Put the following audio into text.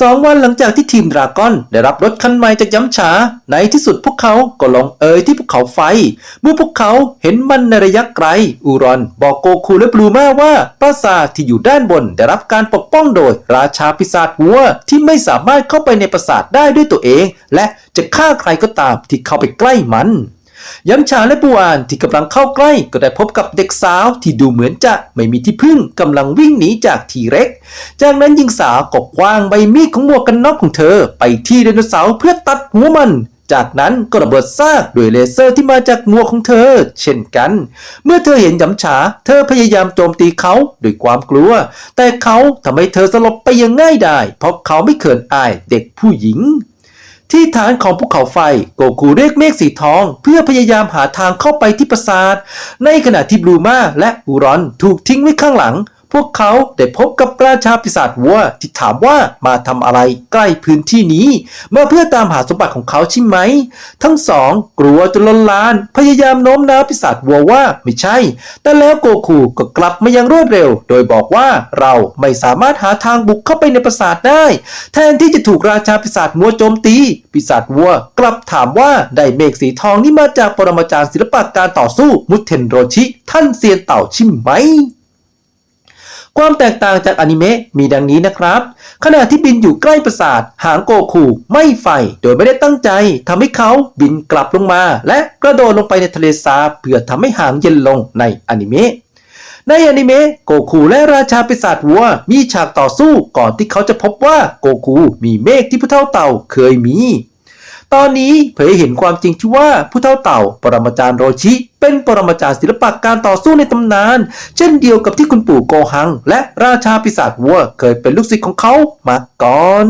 สองวันหลังจากที่ทีมดราก้อนได้รับรถคันใหม่จากย้ำฉา ในที่สุดพวกเขาก็ลงเอยที่ภูเขาไฟ เมื่อพวกเขาเห็นมันในระยะไกล อูรอนบอกโกคูและบลูมาว่าปราสาทที่อยู่ด้านบนได้รับการปกป้องโดย ราชาปีศาจวัวที่ไม่สามารถเข้าไปในปราสาทได้ด้วยตัวเอง และจะฆ่าใครก็ตามที่เข้าไปใกล้มัน ย้ำฉาและปูอานที่กำลังเข้าใกล้ก็ได้พบกับเด็กสาวที่ดูเหมือนจะไม่มีที่พึ่งกำลังวิ่งหนีจากทีเร็ก จากนั้นหญิงสาวก็คว้างใบมีดของหมวกกันน็อกของเธอ ไปที่ไดโนเสาร์เพื่อตัดหัวมันจากนั้นก็ระเบิดซากด้วยเลเซอร์ที่มาจากหมวกของเธอ เช่นกัน เมื่อเธอเห็นย้ำฉา เธอพยายามโจมตีเขาด้วยความกลัว แต่เขาทำให้เธอสลบไปอย่างง่ายดายเพราะเขาไม่เขินอายเด็กผู้หญิง ที่ฐานของภูเขาไฟโกคูเรียกเมฆสีทอง เพื่อพยายามหาทางเข้าไปที่ปราสาท ในขณะที่บลูมาและอูรอนถูกทิ้งไว้ข้างหลัง วกเขาได้พบกับราชาปีศาจวัวที่ถามว่ามาทำอะไรใกล้พื้นที่นี้ มาเพื่อตามหาสมบัติของเขาใช่ไหม ทั้งสองกลัวจนล้นลาน พยายามโน้มน้าวปีศาจวัวว่าไม่ใช่ แต่แล้วโกคูก็กลับมายังรวดเร็ว โดยบอกว่าเราไม่สามารถหาทางบุกเข้าไปในปราสาทได้ แทนที่จะถูกราชาปีศาจวัวโจมตีปีศาจวัวกลับถามว่าได้เมฆสีทองนี่มาจากปรมาจารย์ศิลปะการต่อสู้มุเทนโรชิ ท่านเซียนเต่าใช่ไหม ความแตกต่างจากอนิเมะมีดังนี้นะครับ ขณะที่บินอยู่ใกล้ปราสาท หางโกคูไม่ไฟ โดยไม่ได้ตั้งใจทำให้เขาบินกลับลงมา และกระโดดลงไปในทะเลสาบเพื่อทำให้หางเย็นลงในอนิเมะในอนิเมะโกคูและราชาปีศาจวัว มีฉากต่อสู้ก่อนที่เขาจะพบว่าโกคูมีเมฆที่ผู้เท่าเต่าเคยมี ตอนนี้เผยเห็นความจริงที่ว่าผู้เท่าเต่า ปรมาจารย์โรชิ เป็นปรมาจารย์ศิลปะการต่อสู้ในตำนาน เช่นเดียวกับที่คุณปู่โกหัง และราชาปีศาจวัวเคยเป็นลูกศิษย์ของเขามาก่อน